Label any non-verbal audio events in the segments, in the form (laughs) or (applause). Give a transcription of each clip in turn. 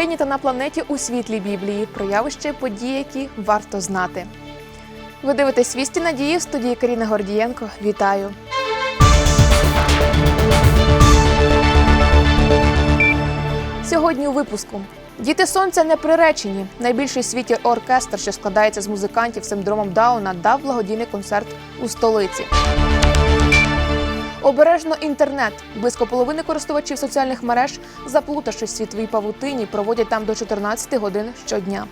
Україні на планеті у світлі Біблії, про явище події, які варто знати. Ви дивитесь «Вісті надії в студії Каріна Гордієнко. Вітаю! Сьогодні у випуску. Діти сонця не приречені. Найбільший в світі оркестр, що складається з музикантів з синдромом Дауна, дав благодійний концерт у столиці. Обережно інтернет. Близько половини користувачів соціальних мереж, заплутавшись в світовій павутині, проводять там до 14 годин щодня.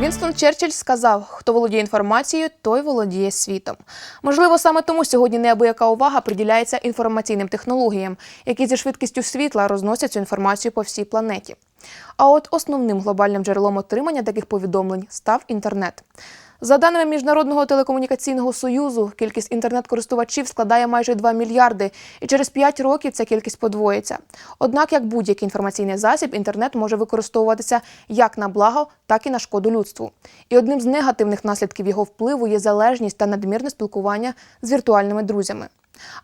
Вінстон Черчилль сказав: хто володіє інформацією, той володіє світом. Можливо, саме тому сьогодні неабияка увага приділяється інформаційним технологіям, які зі швидкістю світла розносять цю інформацію по всій планеті. А от основним глобальним джерелом отримання таких повідомлень став інтернет. За даними Міжнародного телекомунікаційного союзу, кількість інтернет-користувачів складає майже 2 мільярди, і через 5 років ця кількість подвоїться. Однак, як будь-який інформаційний засіб, інтернет може використовуватися як на благо, так і на шкоду людству. І одним з негативних наслідків його впливу є залежність та надмірне спілкування з віртуальними друзями.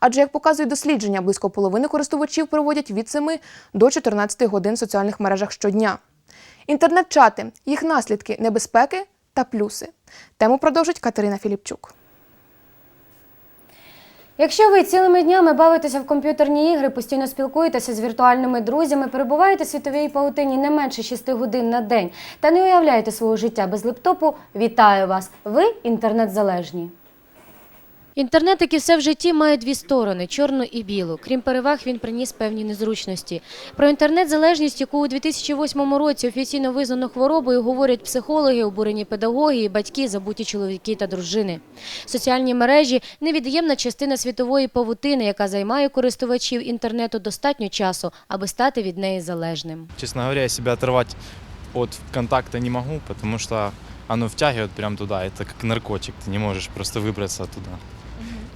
Адже, як показують дослідження, близько половини користувачів проводять від 7 до 14 годин в соціальних мережах щодня. Інтернет-чати, їх наслідки, небезпеки та плюси. Тему продовжить Катерина Філіпчук. Якщо ви цілими днями бавитеся в комп'ютерні ігри, постійно спілкуєтеся з віртуальними друзями, перебуваєте в світовій паутині не менше 6 годин на день та не уявляєте свого життя без лептопу, вітаю вас! Ви інтернет-залежні. Інтернет, як і все в житті, має дві сторони чорну і білу. Крім переваг, він приніс певні незручності. Про інтернет-залежність, яку у 2008 році офіційно визнано хворобою, говорять психологи, обурені педагоги, і батьки, забуті чоловіки та дружини. Соціальні мережі невід'ємна частина світової павутини, яка займає користувачів інтернету достатньо часу, аби стати від неї залежним. Честно говоря, я себя оторвать от контакта не могу, потому что оно втягивает прям туда. Это как наркотик, ты не можешь просто выбраться оттуда.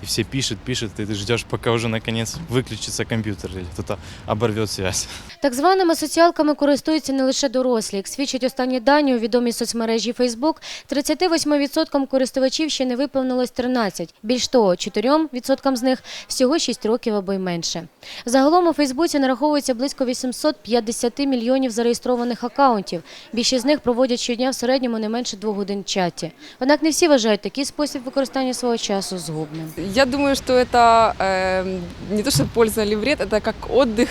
И все пишут, пишут, и ты ждешь, пока уже наконец выключится компьютер или кто-то оборвет связь. Так званими соціалками користуються не лише дорослі. Як свідчать останні дані у відомій соцмережі Facebook, 38% користувачів ще не виповнилось 13. Більш того, 4% з них всього 6 років або й менше. Загалом у Фейсбуці нараховується близько 850 мільйонів зареєстрованих акаунтів. Більшість з них проводять щодня в середньому не менше двох годин чаті. Однак не всі вважають такий спосіб використання свого часу згубним. Я думаю, что это э, не то, что польза или вред, это как отдых,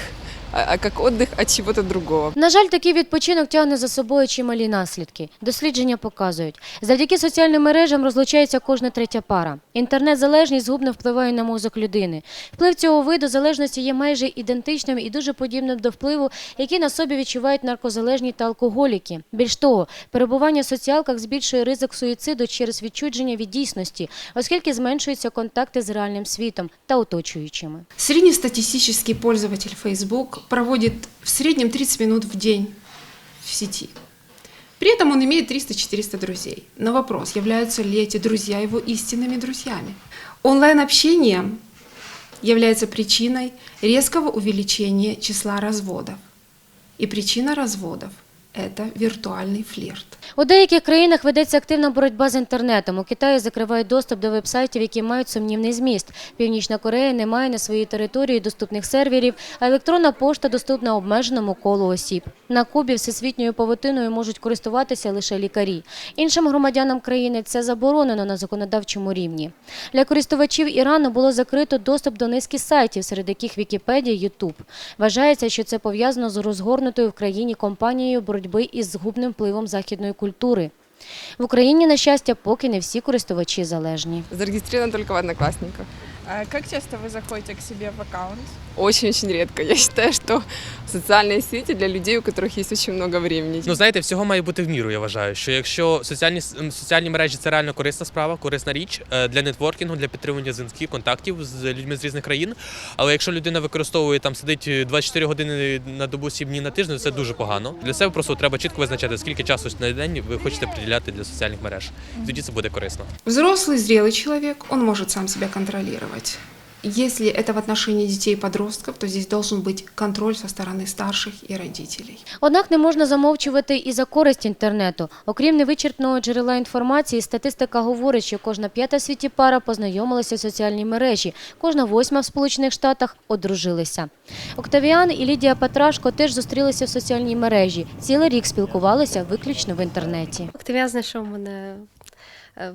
а как отдых от чего-то другого. На жаль, такий відпочинок тягне за собою чималі наслідки. Дослідження показують, завдяки соціальним мережам розлучається кожна третя пара. Інтернет-залежність згубно впливає на мозок людини. Вплив цього виду залежності є майже ідентичним і дуже подібним до впливу, який на собі відчувають наркозалежні та алкоголіки. Більш того, перебування в соціалках збільшує ризик суїциду через відчудження від дійсності, оскільки зменшуються контакти з реальним світом та оточуючими. Среднестатистический пользователь Facebook проводит в среднем 30 минут в день в сети. При этом он имеет 300-400 друзей. На вопрос, являются ли эти друзья его истинными друзьями. Онлайн-общение является причиной резкого увеличения числа разводов. И причина разводов – это виртуальный флирт. У деяких країнах ведеться активна боротьба з інтернетом. У Китаї закривають доступ до вебсайтів, які мають сумнівний зміст. Північна Корея не має на своїй території доступних серверів, а електронна пошта доступна обмеженому колу осіб. На Кубі всесвітньою павутиною можуть користуватися лише лікарі. Іншим громадянам країни це заборонено на законодавчому рівні. Для користувачів Ірану було закрито доступ до низки сайтів, серед яких Вікіпедія, Ютуб. Вважається, що це пов'язано з розгорнутою в країні кампанією боротьби із згубним впливом західної культури. В Україні, на щастя, поки не всі користувачі залежні. Зарегистрирован только в однокласниках. Як Как часто ви заходите к себе в аккаунт? Очень-очень редко. (laughs) Я считаю, что социальные сети для людей, у которых есть очень много времени. Ну знаєте, всього має бути в міру. Я вважаю, що якщо соціальні с- м, соціальні мережі це реально корисна справа, корисна річ е, для нетворкінгу, для підтримування зв'язків, контактів з людьми з різних країн. Але якщо людина використовує там сидить 24 години на добу 7 днів на тиждень, це дуже погано. Для себе просто треба чітко визначати, скільки часу на день ви хочете приділяти для соціальних мереж. І тоді це буде корисно. Взрослый, зрелый человек, он может сам себя контролировать. Если это в отношении детей и подростков, то здесь должен быть контроль со стороны старших и родителей. Однак не можна замовчувати і за користь інтернету. Окрім невичерпного джерела інформації, статистика говорить, що кожна п'ята в світі пара познайомилася в соціальній мережі, кожна восьма в Сполучених Штатах одружилися. Октавіан і Лідія Петрашко теж зустрілися в соціальній мережі. Цілий рік спілкувалися виключно в інтернеті. Октавіан знайшов мене е,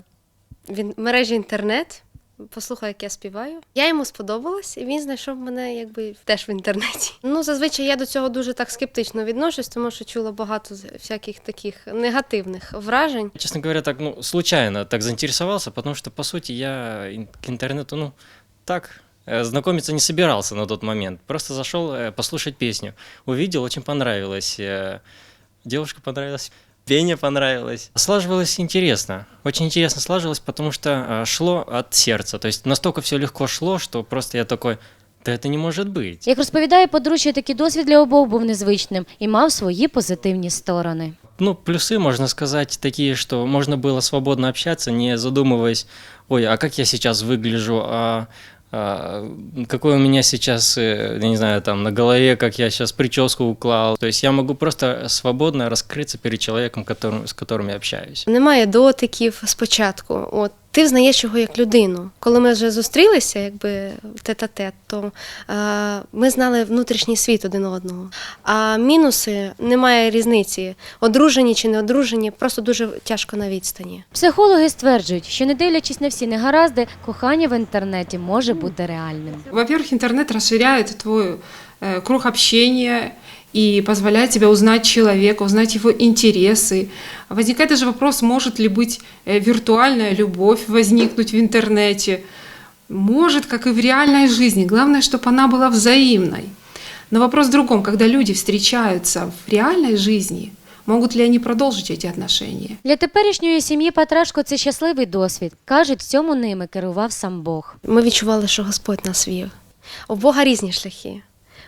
в ін- мережі інтернет, послухав, як я співаю. Я йому сподобалась, і він знайшов мене якби теж в інтернеті. (laughs) Ну, зазвичай я до цього дуже так скептично відношусь, тому що чула багато з- всяких таких негативних вражень. Честно говоря, так, ну, случайно так заинтересовался, потому что, по сути, я ин- к интернету, ну, так, э, знакомиться не собирался на тот момент. Просто зашел э, послушать песню. Увидел, очень понравилось. э, Девушка понравилась, пение понравилось. Слаживалось интересно. Очень интересно слаживалось, потому что э, шло от сердца. То есть настолько все легко шло, что просто я такой, да это не может быть. Як розповідає подружжя, такий досвід для обох був незвичним і мав свої позитивні сторони. Ну, плюсы, можно сказать, такие, что можно было свободно общаться, не задумываясь, ой, а как я сейчас выгляжу, а, а, какой у меня сейчас, э, я не знаю, там на голове, как я сейчас прическу уклал. То есть я могу просто свободно раскрыться перед человеком, которым, с которым я общаюсь. Немає дотиків спочатку. От ти взнаєш його як людину. Коли ми вже зустрілися, якби тет-а-тет, то е, ми знали внутрішній світ один одного. А мінуси немає різниці. Одружені чи не одружені, просто дуже тяжко на відстані. Психологи стверджують, що не дивлячись на всі негаразди, кохання в інтернеті може бути реальним. Во-первых, интернет расширяет твой э, круг общения и позволяет тебе узнать человека, узнать его интересы. Возникает даже вопрос, может ли быть э, виртуальная любовь возникнуть в интернете. Может, как и в реальной жизни. Главное, чтобы она была взаимной. Но вопрос в другом, когда люди встречаются в реальной жизни, могут ли они продолжить эти отношения? Для теперішньої сім'ї Патрашко це щасливий досвід. Кажуть, в цьому ними керував сам Бог. Ми відчували, що Господь нас вів. У Бога різні шляхи.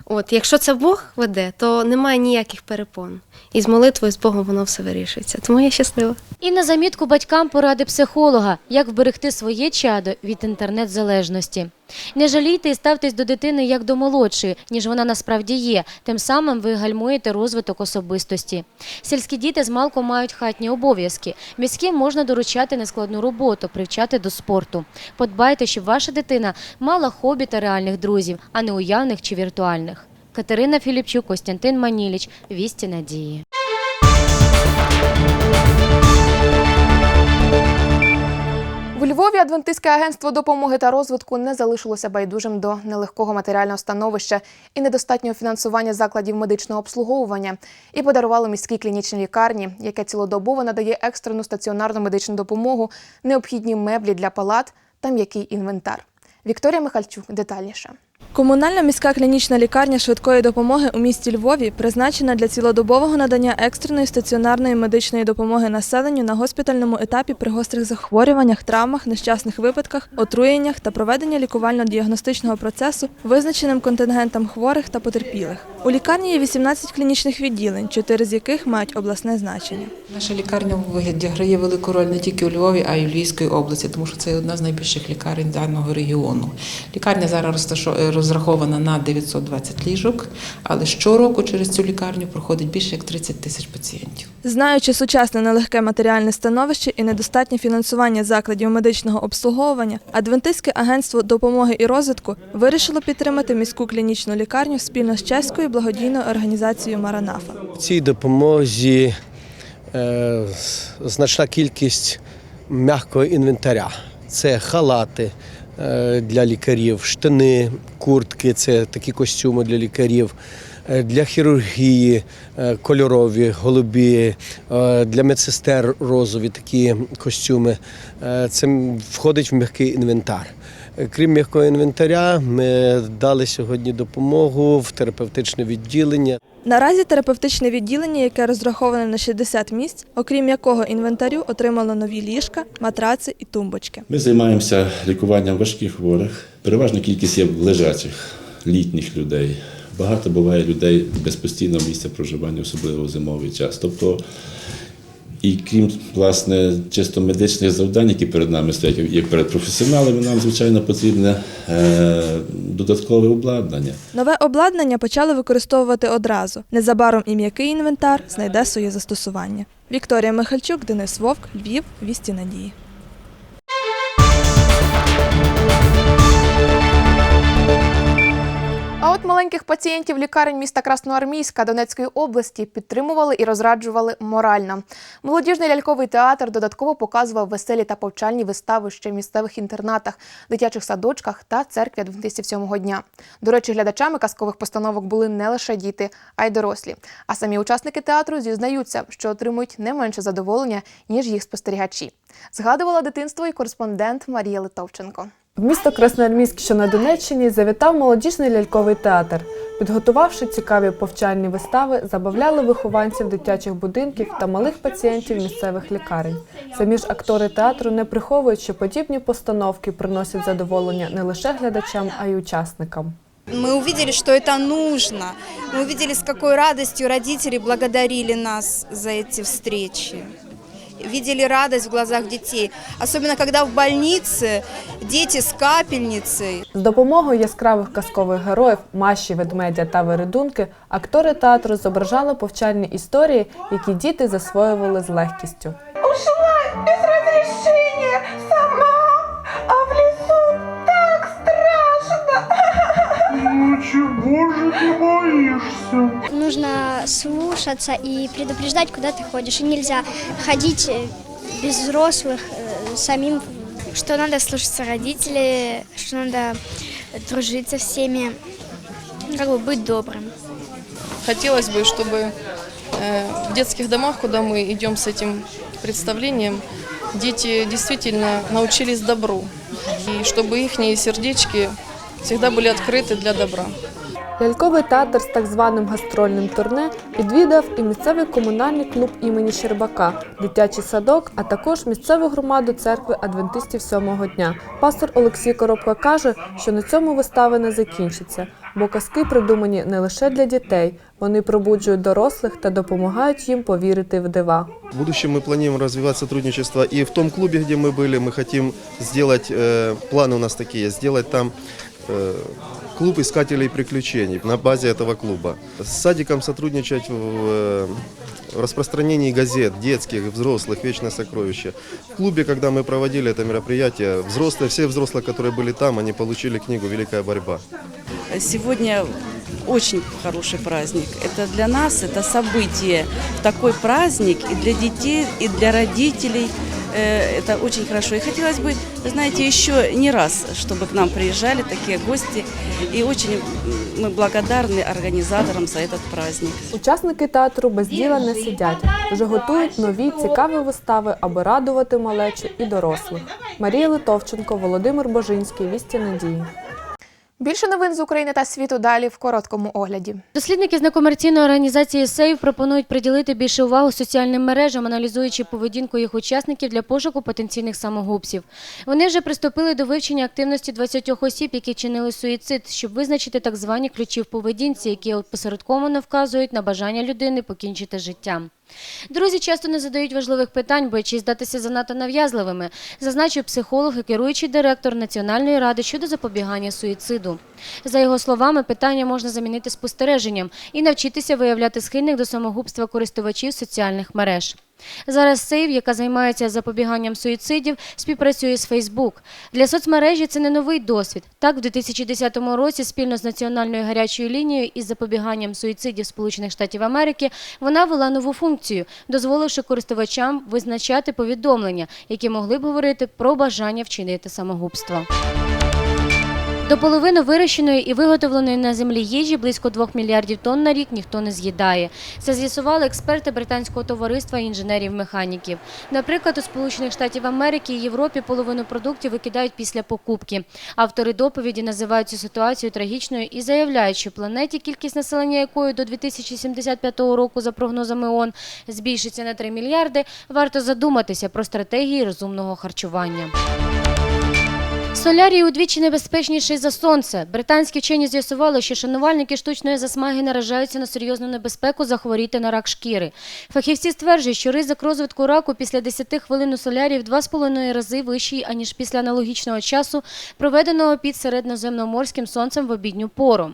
От, якщо це Бог веде, то немає ніяких перепон. І з молитвою з Богом воно все вирішується. Тому я щаслива. І на замітку батькам поради психолога, як вберегти своє чадо від інтернет-залежності. Не жалійте і ставтесь до дитини як до молодшої, ніж вона насправді є. Тим самим ви гальмуєте розвиток особистості. Сільські діти з малку мають хатні обов'язки. Міським можна доручати нескладну роботу, привчати до спорту. Подбайте, щоб ваша дитина мала хобі та реальних друзів, а не уявних чи віртуальних. Катерина Філіпчук, Костянтин Маніліч. Вісті надії. Львові Адвентистське агентство допомоги та розвитку не залишилося байдужим до нелегкого матеріального становища і недостатнього фінансування закладів медичного обслуговування і подарувало міській клінічній лікарні, яке цілодобово надає екстрену стаціонарну медичну допомогу, необхідні меблі для палат та м'який інвентар. Вікторія Михальчук детальніше. Комунальна міська клінічна лікарня швидкої допомоги у місті Львові призначена для цілодобового надання екстреної стаціонарної медичної допомоги населенню на госпітальному етапі при гострих захворюваннях, травмах, нещасних випадках, отруєннях та проведення лікувально-діагностичного процесу визначеним контингентам хворих та потерпілих. У лікарні є 18 клінічних відділень, чотири з яких мають обласне значення. Наша лікарня відіграє велику роль не тільки у Львові, а й у Львівській області, тому що це одна з найбільших лікарень даного регіону. Лікарня зараз розташо- розрахована на 920 ліжок, але щороку через цю лікарню проходить більше як 30 тисяч пацієнтів. Знаючи сучасне нелегке матеріальне становище і недостатнє фінансування закладів медичного обслуговування, Адвентистське агентство допомоги і розвитку вирішило підтримати міську клінічну лікарню спільно з чеською благодійною організацією Маранафа. В цій допомозі е, значна кількість м'якого інвентаря. Це халати для лікарів, штани, куртки, це такі костюми для лікарів, е, для хірургії е, кольорові, голубі, е, для медсестер розові такі костюми. Е, Це входить в м'який інвентар. Е, Крім м'якого інвентаря, ми дали сьогодні допомогу в терапевтичне відділення. Наразі терапевтичне відділення, яке розраховане на 60 місць, окрім якого інвентарю, отримало нові ліжка, матраци і тумбочки. Ми займаємося лікуванням важких хворих. Переважна кількість є лежачих, літніх людей. Багато буває людей без постійного місця проживання, особливо в зимовий час. Тобто І крім власне чисто медичних завдань, які перед нами стоять, як перед професіоналами, нам звичайно потрібне е, додаткове обладнання. Нове обладнання почали використовувати одразу. Незабаром і м'який інвентар знайде своє застосування. Вікторія Михальчук, Денис Вовк, Львів, Вісті Надії. А от маленьких пацієнтів лікарень міста Красноармійська Донецької області підтримували і розраджували морально. Молодіжний ляльковий театр додатково показував веселі та повчальні вистави ще в місцевих інтернатах, дитячих садочках та церкві адвентистів сьомого дня. До речі, глядачами казкових постановок були не лише діти, а й дорослі. А самі учасники театру зізнаються, що отримують не менше задоволення, ніж їх спостерігачі. Згадувала дитинство і кореспондент Марія Литовченко. В місто Красноармійськ, що на Донеччині, завітав молодіжний ляльковий театр. Підготувавши цікаві повчальні вистави, забавляли вихованців дитячих будинків та малих пацієнтів місцевих лікарень. Самі ж актори театру не приховують, що подібні постановки приносять задоволення не лише глядачам, а й учасникам. Мы увидели, что это нужно. Мы увидели, с какой радостью родители благодарили нас за эти встречи. Видели радость в глазах детей. Особенно, когда в больнице дети с капельницей. З допомогою яскравих казкових героїв Маші, ведмедя та Вередунки актори театру зображали повчальні історії, які діти засвоювали з легкістю. Ушла без разрешения сама, а в лесу так страшно. Ну чего же ты боишься? Нужно слушаться и предупреждать, куда ты ходишь. И нельзя ходить э, без взрослых э, самим. Что надо слушаться родителей, что надо дружить со всеми, как бы быть добрым. Хотелось бы, чтобы э, в детских домах, куда мы идем с этим представлением, дети действительно научились добру. И чтобы их сердечки всегда были открыты для добра. Ляльковий театр з так званим гастрольним турне відвідав і місцевий комунальний клуб імені Щербака, дитячий садок, а також місцеву громаду церкви адвентистів сьомого дня. Пастор Олексій Коробка каже, що на цьому вистави не закінчиться, бо казки придумані не лише для дітей, вони пробуджують дорослих та допомагають їм повірити в дива. В будущем мы планируем развивать сотрудничество. И в том клубе, где мы были, мы хотим сделать, э, планы у нас такие, сделать там э, клуб искателей приключений на базе этого клуба. С садиком сотрудничать в э, распространении газет, детских, взрослых, «Вечное сокровище». В клубе, когда мы проводили это мероприятие, взрослые, все взрослые, которые были там, они получили книгу «Великая борьба». Сегодня очень хороший праздник. Это для нас, это событие. Такой праздник и для детей, и для родителей. Э, Это очень хорошо. И хотелось бы, вы знаете, еще не раз, чтобы к нам приезжали такие гости. И очень м, мы благодарны организаторам за этот праздник. Учасники театру без діла не сидять, вже готують нові цікаві вистави, аби радувати малечу і дорослих. Марія Литовченко, Володимир Божинський, Вісті Надії. Більше новин з України та світу далі в короткому огляді. Дослідники з некомерційної організації СЕЙВ пропонують приділити більше уваги соціальним мережам, аналізуючи поведінку їх учасників для пошуку потенційних самогубців. Вони вже приступили до вивчення активності 20 осіб, які чинили суїцид, щоб визначити так звані ключі в поведінці, які опосередковано вказують на бажання людини покінчити життя. Друзі часто не задають важливих питань, боячись здатися занадто нав'язливими, зазначив психолог і керуючий директор Національної ради щодо запобігання суїциду. За його словами, питання можна замінити спостереженням і навчитися виявляти схильних до самогубства користувачів соціальних мереж. Зараз Сейв, яка займається запобіганням суїцидів, співпрацює з Фейсбук. Для соцмережі це не новий досвід. Так, в 2010 році спільно з Національною гарячою лінією із запобіганням суїцидів Сполучених Штатів Америки вона вела нову функцію, дозволивши користувачам визначати повідомлення, які могли б говорити про бажання вчинити самогубство. До половини вирощеної і виготовленої на землі їжі близько 2 мільярдів тонн на рік ніхто не з'їдає. Це з'ясували експерти британського товариства інженерів-механіків. Наприклад, у Сполучених Штатів Америки і Європі половину продуктів викидають після покупки. Автори доповіді називають цю ситуацію трагічною і заявляють, що планеті, кількість населення якої до 2075 року, за прогнозами ООН, збільшиться на 3 мільярди, варто задуматися про стратегії розумного харчування. Солярій удвічі небезпечніший за сонце. Британські вчені з'ясували, що шанувальники штучної засмаги наражаються на серйозну небезпеку захворіти на рак шкіри. Фахівці стверджують, що ризик розвитку раку після 10 хвилин у солярії в 2,5 рази вищий, аніж після аналогічного часу, проведеного під середноземноморським сонцем в обідню пору.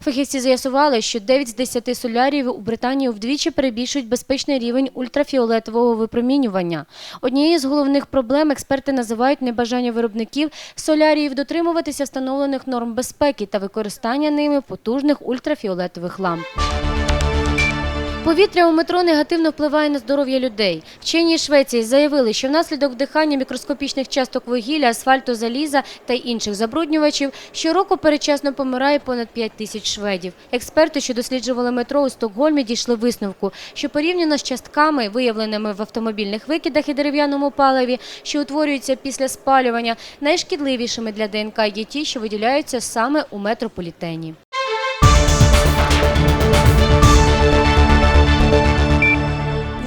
Фахівці з'ясували, що 9 з 10 солярів у Британії вдвічі перебільшують безпечний рівень ультрафіолетового випромінювання. Однією з головних проблем експерти називають небажання виробників соляріїв дотримуватися встановлених норм безпеки та використання ними потужних ультрафіолетових ламп. Повітря у метро негативно впливає на здоров'я людей. Вчені Швеції заявили, що внаслідок вдихання мікроскопічних часток вугілля, асфальту, заліза та інших забруднювачів щороку передчасно помирає понад 5 тисяч шведів. Експерти, що досліджували метро у Стокгольмі, дійшли висновку, що порівняно з частками, виявленими в автомобільних викидах і дерев'яному паливі, що утворюються після спалювання, найшкідливішими для ДНК є ті, що виділяються саме у метрополітені.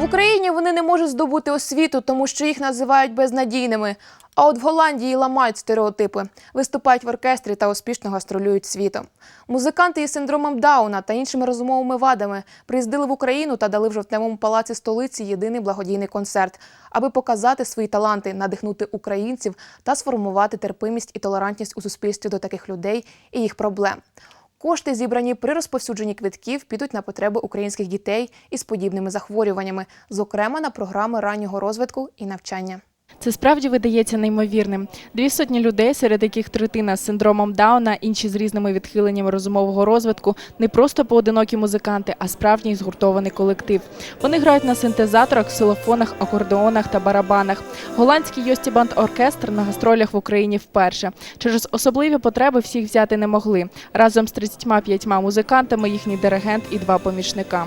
Україні вони не можуть здобути освіту, тому що їх називають безнадійними. А от в Голландії ламають стереотипи, виступають в оркестрі та успішно гастролюють світом. Музиканти із синдромом Дауна та іншими розумовими вадами приїздили в Україну та дали в жовтневому палаці столиці єдиний благодійний концерт, аби показати свої таланти, надихнути українців та сформувати терпимість і толерантність у суспільстві до таких людей і їх проблем. Кошти, зібрані при розповсюдженні квитків, підуть на потреби українських дітей із подібними захворюваннями, зокрема на програми раннього розвитку і навчання. Це справді видається неймовірним. Дві сотні людей, серед яких третина з синдромом Дауна, інші з різними відхиленнями розумового розвитку, не просто поодинокі музиканти, а справжній згуртований колектив. Вони грають на синтезаторах, ксилофонах, акордеонах та барабанах. Голландський Йостібанд оркестр на гастролях в Україні вперше. Через особливі потреби всіх взяти не могли. Разом з 35 музикантами їхній диригент і два помічника.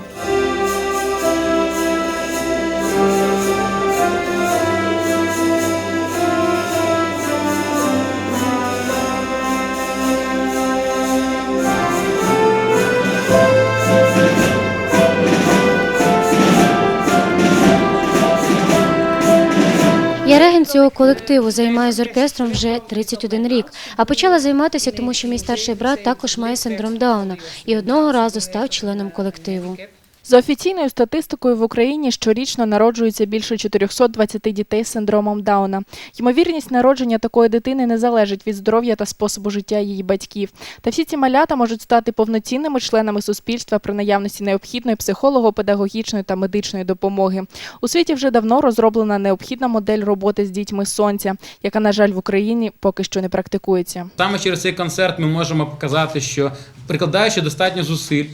Я цього колективу займаю з оркестром вже 31 рік. А почала займатися, тому що мій старший брат також має синдром Дауна і одного разу став членом колективу. За офіційною статистикою в Україні щорічно народжується більше 420 дітей з синдромом Дауна. Ймовірність народження такої дитини не залежить від здоров'я та способу життя її батьків. Та всі ці малята можуть стати повноцінними членами суспільства при наявності необхідної психолого-педагогічної та медичної допомоги. У світі вже давно розроблена необхідна модель роботи з дітьми сонця, яка, на жаль, в Україні поки що не практикується. Саме через цей концерт ми можемо показати, що прикладаючи достатньо зусиль,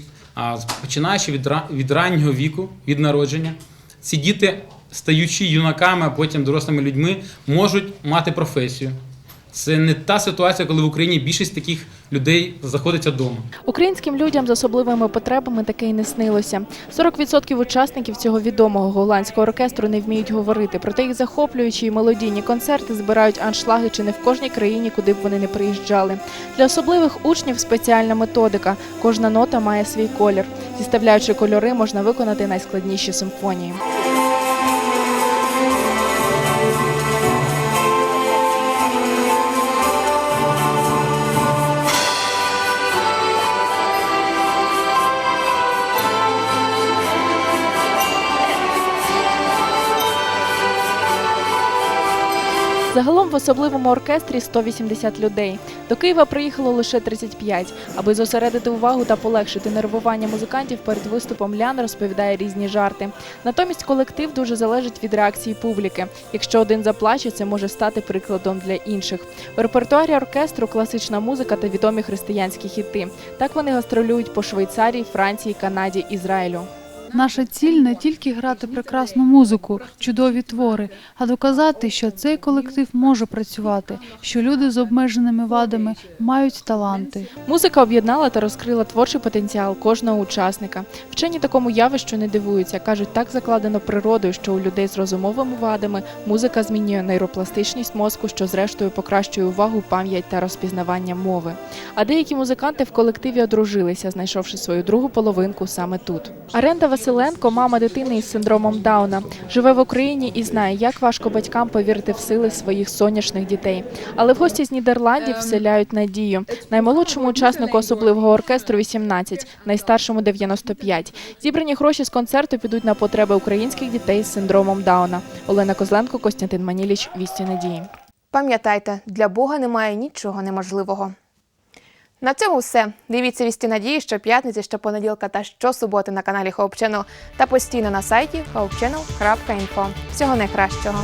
починаючи від, від раннього віку, від народження, ці діти, стаючи юнаками, а потім дорослими людьми, можуть мати професію. Це не та ситуація, коли в Україні більшість таких людей знаходиться вдома. Українським людям з особливими потребами таке й не снилося. 40% учасників цього відомого голландського оркестру не вміють говорити, проте їх захоплюючі і мелодійні концерти збирають аншлаги чи не в кожній країні, куди б вони не приїжджали. Для особливих учнів спеціальна методика. Кожна нота має свій колір. Зіставляючи кольори, можна виконати найскладніші симфонії. Загалом в особливому оркестрі 180 людей. До Києва приїхало лише 35. Аби зосередити увагу та полегшити нервування музикантів перед виступом Лян розповідає різні жарти. Натомість колектив дуже залежить від реакції публіки. Якщо один заплаче, це може стати прикладом для інших. В репертуарі оркестру класична музика та відомі християнські хіти. Так вони гастролюють по Швейцарії, Франції, Канаді, Ізраїлю. Наша ціль не тільки грати прекрасну музику, чудові твори, а доказати, що цей колектив може працювати, що люди з обмеженими вадами мають таланти. Музика об'єднала та розкрила творчий потенціал кожного учасника. Вчені такому явищу не дивуються. кажуть, так закладено природою, що у людей з розумовими вадами музика змінює нейропластичність мозку, що зрештою покращує увагу, пам'ять та розпізнавання мови. А деякі музиканти в колективі одружилися, знайшовши свою другу половинку саме тут. Аренда Василенко мама дитини із синдромом Дауна. Живе в Україні і знає, як важко батькам повірити в сили своїх сонячних дітей. Але в гості з Нідерландів вселяють надію. Наймолодшому учаснику особливого оркестру 18, найстаршому 95. Зібрані гроші з концерту підуть на потреби українських дітей з синдромом Дауна. Олена Козленко, Костянтин Маніліч, Вісті надії. Пам'ятайте, для Бога немає нічого неможливого. На цьому все. Дивіться вісті надії щоп'ятниці, щопонеділка та щосуботи на каналі Hope Channel та постійно на сайті hopechannel.info. Всього найкращого!